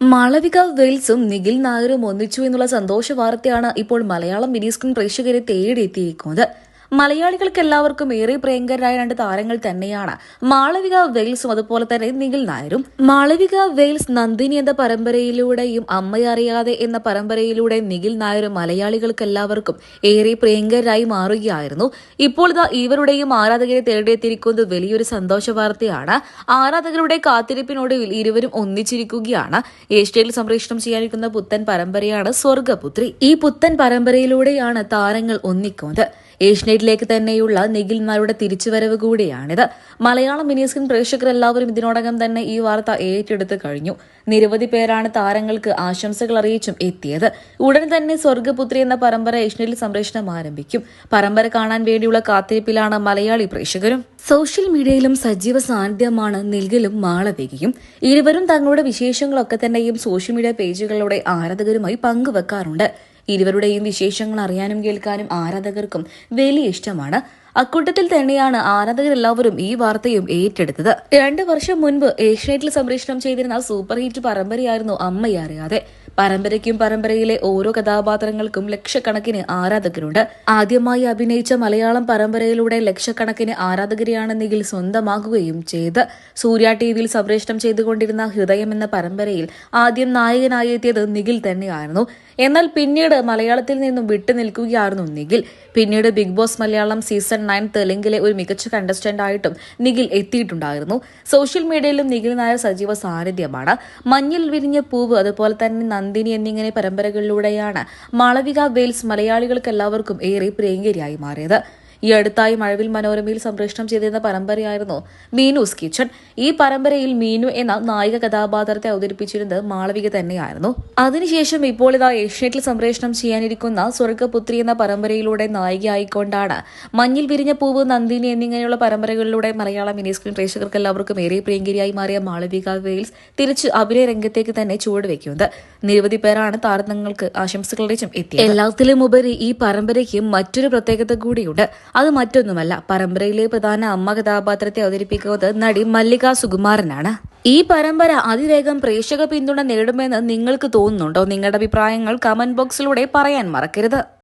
മാളവിക വെയിൽസും നിഖിൽ നായരും ഒന്നിച്ചു എന്നുള്ള സന്തോഷ വാർത്തയാണ് ഇപ്പോൾ മലയാളം മിനി സ്ക്രീൻ പ്രേക്ഷകരെ തേടിയെത്തിയിരിക്കുന്നത്. മലയാളികൾക്ക് എല്ലാവർക്കും ഏറെ പ്രിയങ്കരായ രണ്ട് താരങ്ങൾ തന്നെയാണ്. മാളവിക വെയിൽസും അതുപോലെ തന്നെ നിഖിൽ നായരും. മാളവിക വെയിൽസ് നന്ദിനി എന്ന പരമ്പരയിലൂടെയും അമ്മയറിയാതെ എന്ന പരമ്പരയിലൂടെ നിഖിൽ നായരും മലയാളികൾക്ക് എല്ലാവർക്കും ഏറെ പ്രിയങ്കരായി മാറുകയായിരുന്നു. ഇപ്പോൾ ഇതാ ഇവരുടെയും ആരാധകരെ തേടിയെത്തിയിരിക്കുന്നത് വലിയൊരു സന്തോഷ വാർത്തയാണ്. ആരാധകരുടെ കാത്തിരിപ്പിനൊടുവിൽ ഇരുവരും ഒന്നിച്ചിരിക്കുകയാണ്. ഏഷ്യയിൽ സംപ്രേഷണം ചെയ്യാനിരിക്കുന്ന പുത്തൻ പരമ്പരയാണ് സ്വർഗപുത്രി ഈ പുത്തൻ പരമ്പരയിലൂടെയാണ് താരങ്ങൾ ഒന്നിക്കുന്നത്. ഏഷ്യനെറ്റിലേക്ക് തന്നെയുള്ള നിഖിൽ നായരുടെ തിരിച്ചുവരവ് കൂടിയാണിത്. മലയാളം മിനിസ്കിൻ പ്രേക്ഷകർ എല്ലാവരും ഇതിനോടകം തന്നെ ഈ വാർത്ത ഏറ്റെടുത്ത് കഴിഞ്ഞു. നിരവധി പേരാണ് താരങ്ങൾക്ക് ആശംസകൾ അറിയിച്ചും എത്തിയത്. ഉടൻ തന്നെ സ്വർഗപുത്രി എന്ന പരമ്പര ഏഷ്യനിൽ സംപ്രേഷണം ആരംഭിക്കും. പരമ്പര കാണാൻ വേണ്ടിയുള്ള കാത്തിരിപ്പിലാണ് മലയാളി പ്രേക്ഷകരും. സോഷ്യൽ മീഡിയയിലും സജീവ സാന്നിധ്യമാണ് നിൽകലും മാളവികയും. ഇരുവരും തങ്ങളുടെ വിശേഷങ്ങളൊക്കെ തന്നെയും സോഷ്യൽ മീഡിയ പേജുകളിലൂടെ ആരാധകരുമായി പങ്കുവെക്കാറുണ്ട്. ഇരുവരുടെയും വിശേഷങ്ങൾ അറിയാനും കേൾക്കാനും ആരാധകർക്കും വലിയ ഇഷ്ടമാണ്. അക്കൂട്ടത്തിൽ തന്നെയാണ് ആരാധകരെല്ലാവരും ഈ വാർത്തയും ഏറ്റെടുത്തത്. രണ്ടു വർഷം മുൻപ് ഏഷ്യനെറ്റിൽ സംപ്രേഷണം ചെയ്തിരുന്ന സൂപ്പർ ഹിറ്റ് പരമ്പരയായിരുന്നു അമ്മയെ അറിയാതെ പരമ്പരയ്ക്കും പരമ്പരയിലെ ഓരോ കഥാപാത്രങ്ങൾക്കും ലക്ഷക്കണക്കിന് ആരാധകരുണ്ട്. ആദ്യമായി അഭിനയിച്ച മലയാളം പരമ്പരയിലൂടെ ലക്ഷക്കണക്കിന് ആരാധകരെയാണ് നിഖിൽ സ്വന്തമാക്കുകയും ചെയ്ത് സൂര്യ ടി വിയിൽ സംപ്രേഷണം ചെയ്തുകൊണ്ടിരുന്ന ഹൃദയം എന്ന പരമ്പരയിൽ ആദ്യം നായകനായി എത്തിയത് നിഖിൽ തന്നെയായിരുന്നു. എന്നാൽ പിന്നീട് മലയാളത്തിൽ നിന്നും വിട്ടു നിൽക്കുകയായിരുന്നു നിഖിൽ. പിന്നീട് Bigg Boss Malayalam season nine തെലുങ്കിലെ ഒരു മികച്ച കണ്ടസ്റ്റന്റ് ആയിട്ടും നിഖിൽ എത്തിയിട്ടുണ്ടായിരുന്നു. സോഷ്യൽ മീഡിയയിലും നിഖിൽ നായർ സജീവ സാന്നിധ്യമാണ്. മഞ്ഞിൽ വിരിഞ്ഞ പൂവ് അതുപോലെ തന്നെ നന്ദിനി എന്നിങ്ങനെ പരമ്പരകളിലൂടെയാണ് മാളവിക വെയിൽസ് മലയാളികൾക്ക് എല്ലാവർക്കും ഏറെ പ്രിയങ്കരിയായി മാറിയത്. ഈ അടുത്തായി മഴവിൽ മനോരമയിൽ സംപ്രേഷണം ചെയ്തിരുന്ന പരമ്പരയായിരുന്നു മീനുസ് കിച്ചൺ ഈ പരമ്പരയിൽ മീനു എന്ന നായിക കഥാപാത്രത്തെ അവതരിപ്പിച്ചിരുന്നത് മാളവിക തന്നെയായിരുന്നു. അതിനുശേഷം ഇപ്പോൾ ഇതാ ഏഷ്യനെറ്റിൽ സംപ്രേഷണം ചെയ്യാനിരിക്കുന്ന സ്വർഗപുത്രി എന്ന പരമ്പരയിലൂടെ നായികയായിക്കൊണ്ടാണ് മഞ്ഞിൽ വിരിഞ്ഞ പൂവ് നന്ദിനി എന്നിങ്ങനെയുള്ള പരമ്പരകളിലൂടെ മലയാളം മിനി സ്ക്രീൻ പ്രേക്ഷകർക്ക് എല്ലാവർക്കും ഏറെ പ്രിയങ്കരിയായി മാറിയ മാളവിക വെയിൽസ് തിരിച്ച് അഭിനയ രംഗത്തേക്ക് തന്നെ ചുവടുവെക്കുന്നത് നിരവധി പേരാണ് താരതങ്ങൾക്ക് ആശംസകളുടെ എല്ലാത്തിലും ഉപരി ഈ പരമ്പരയ്ക്ക് മറ്റൊരു പ്രത്യേകത കൂടിയുണ്ട്. അത് മറ്റൊന്നുമല്ല പരമ്പരയിലെ പ്രധാന അമ്മ കഥാപാത്രത്തെ അവതരിപ്പിക്കുന്നത് നടി മല്ലിക സുകുമാരനാണ്. ഈ പരമ്പര അതിവേഗം പ്രേക്ഷക പിന്തുണ നേടുമെന്ന് നിങ്ങൾക്ക് തോന്നുന്നുണ്ടോ? നിങ്ങളുടെ അഭിപ്രായങ്ങൾ കമന്റ് ബോക്സിലൂടെ പറയാൻ മറക്കരുത്.